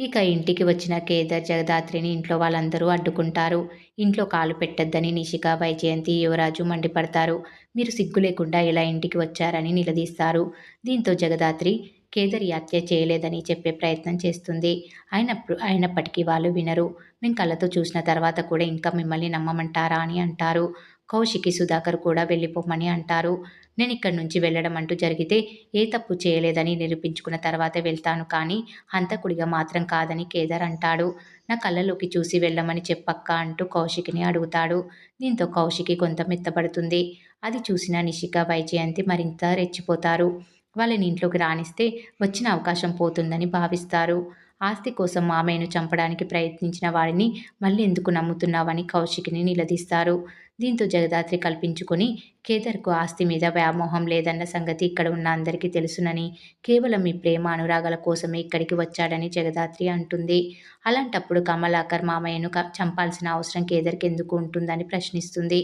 ఇక ఇంటికి వచ్చిన కేదార్ జగదాత్రిని ఇంట్లో వాళ్ళందరూ అడ్డుకుంటారు. ఇంట్లో కాలు పెట్టొద్దని నిషిక వైజయంతి యువరాజు మండిపడతారు. మీరు సిగ్గు లేకుండా ఇలా ఇంటికి వచ్చారని నిలదీస్తారు. దీంతో జగదాత్రి కేదర్ హత్య చేయలేదని చెప్పే ప్రయత్నం చేస్తుంది. అయినప్పుడు అయినప్పటికీ వాళ్ళు వినరు. మేము కళ్ళతో చూసిన తర్వాత కూడా ఇంకా మిమ్మల్ని నమ్మమంటారా అని అంటారు. కౌశికి సుధాకర్ కూడా వెళ్ళిపోమని అంటారు. నేను ఇక్కడి నుంచి వెళ్ళడం అంటూ జరిగితే ఏ తప్పు చేయలేదని నిరూపించుకున్న తర్వాత వెళ్తాను కానీ హంతకుడిగా మాత్రం కాదని కేదార్ అంటాడు. నా కళ్ళలోకి చూసి వెళ్ళమని చెప్పక్క అంటూ కౌశికిని అడుగుతాడు. దీంతో కౌశికి కొంత మెత్తబడుతుంది. అది చూసిన నిషిక వైజయంతి మరింత రెచ్చిపోతారు. వాళ్ళని ఇంట్లోకి రాణిస్తే వచ్చిన అవకాశం పోతుందని భావిస్తారు. ఆస్తి కోసం మామయ్యను చంపడానికి ప్రయత్నించిన వారిని మళ్ళీ ఎందుకు నమ్ముతున్నావని కౌశికిని నిలదీస్తారు. దీంతో జగదాత్రి కల్పించుకొని కేదర్కు ఆస్తి మీద వ్యామోహం లేదన్న సంగతి ఇక్కడ ఉన్న అందరికీ తెలుసునని కేవలం మీ ప్రేమ అనురాగాల కోసమే ఇక్కడికి వచ్చాడని జగదాత్రి అంటుంది. అలాంటప్పుడు కమలాకర్ మామయ్యను చంపాల్సిన అవసరం కేదర్కి ఎందుకు ఉంటుందని ప్రశ్నిస్తుంది.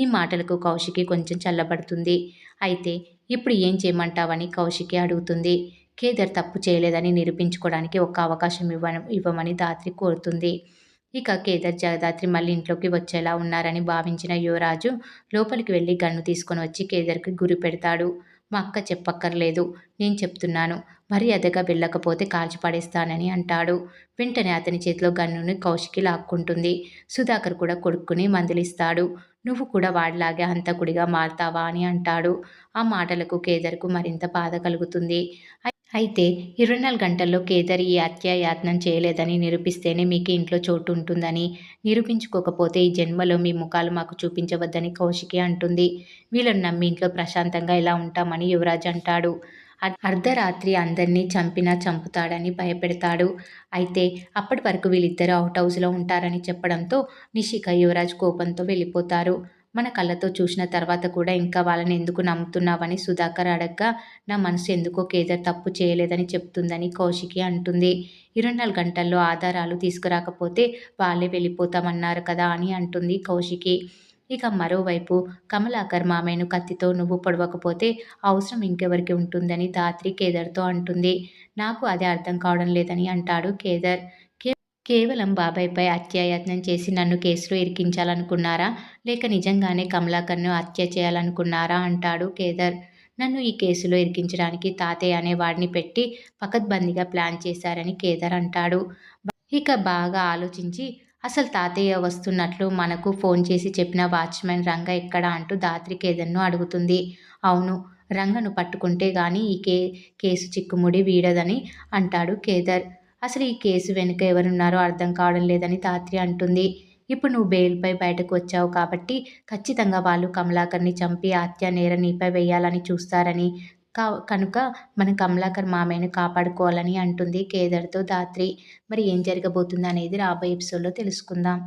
ఈ మాటలకు కౌశికి కొంచెం చల్లబడుతుంది. అయితే ఇప్పుడు ఏం చేయమంటావని కౌశికి అడుగుతుంది. కేదర్ తప్పు చేయలేదని నిరూపించుకోవడానికి ఒక అవకాశం ఇవ్వ ఇవ్వమని దాత్రి కోరుతుంది. ఇక కేదర్ జగదాత్రి మళ్ళీ ఇంట్లోకి వచ్చేలా ఉన్నారని భావించిన యువరాజు లోపలికి వెళ్ళి గన్ను తీసుకొని వచ్చి కేదర్కి గురి పెడతాడు. మా అక్క చెప్పక్కర్లేదు నేను చెప్తున్నాను. మర్యాదగా అదగా వెళ్ళకపోతే కాల్చి పడేస్తానని అంటాడు. వెంటనే అతని చేతిలో గన్నుని కౌశికి లాక్కుంటుంది. సుధాకర్ కూడా కొడుక్కుని మందులిస్తాడు. నువ్వు కూడా వాడిలాగే హంతకుడిగా మారుతావా అని అంటాడు. ఆ మాటలకు కేదర్కు మరింత బాధ కలుగుతుంది. అయితే ఇరవై నాలుగు గంటల్లో కేదర్ ఈ హత్యాయాత్నం చేయలేదని నిరూపిస్తేనే మీకు ఇంట్లో చోటు ఉంటుందని నిరూపించుకోకపోతే ఈ జన్మలో మీ ముఖాలు మాకు చూపించవద్దని కౌశికి అంటుంది. వీళ్ళని నమ్మి ఇంట్లో ప్రశాంతంగా ఎలా ఉంటామని యువరాజ్ అంటాడు. అర్ధరాత్రి అందరినీ చంపినా చంపుతాడని భయపెడతాడు. అయితే అప్పటి వరకు వీళ్ళిద్దరూ అవుట్ హౌస్లో ఉంటారని చెప్పడంతో నిషిక యువరాజ్ కోపంతో వెళ్ళిపోతారు. మన కళ్ళతో చూసిన తర్వాత కూడా ఇంకా వాళ్ళని ఎందుకు నమ్ముతున్నావని సుధాకర్ అడగ్గా నా మనసు ఎందుకో కేదర్ తప్పు చేయలేదని చెప్తుందని కౌశికి అంటుంది. ఇరవై నాలుగు గంటల్లో ఆధారాలు తీసుకురాకపోతే వాళ్ళే వెళ్ళిపోతామన్నారు కదా అని అంటుంది కౌశికి. ఇక మరోవైపు కమలాకర్ మామయ్యను కత్తితో నువ్వు పొడవకపోతే అవసరం ఇంకెవరికి ఉంటుందని ధాత్రి కేదర్తో అంటుంది. నాకు అదే అర్థం కావడం లేదని అంటాడు కేదర్. కేవలం బాబాయ్పై హత్యాయత్నం చేసి నన్ను కేసులో ఇరికించాలనుకున్నారా? లేక నిజంగానే కమలాకర్ను హత్య చేయాలనుకున్నారా? అంటాడు కేదర్. నన్ను ఈ కేసులో ఇరికించడానికి తాతయ్య అనే వాడిని పెట్టి పకద్బందీగా ప్లాన్ చేశారని కేదర్ అంటాడు. ఇక బాగా ఆలోచించి అసలు తాతయ్య వస్తున్నట్లు మనకు ఫోన్ చేసి చెప్పిన వాచ్మెన్ రంగ ఎక్కడ అంటూ దాత్రి కేదర్ను అడుగుతుంది. అవును రంగను పట్టుకుంటే గాని ఈ కే కేసు చిక్కుముడి వీడదని అంటాడు కేదర్. అసలు ఈ కేసు వెనుక ఎవరున్నారో అర్థం కావడం లేదని తాత్రి అంటుంది. ఇప్పుడు నువ్వు బెయిల్పై బయటకు వచ్చావు కాబట్టి ఖచ్చితంగా వాళ్ళు కమలాకర్ని చంపి హత్య నేర నీపై వేయాలని చూస్తారని కా కనుక మనం కమలాకర్ మామయ్యను కాపాడుకోవాలని అంటుంది కేదర్తో దాత్రి మరి ఏం జరగబోతుంది అనేది రాబోయే ఎపిసోడ్లో తెలుసుకుందాం.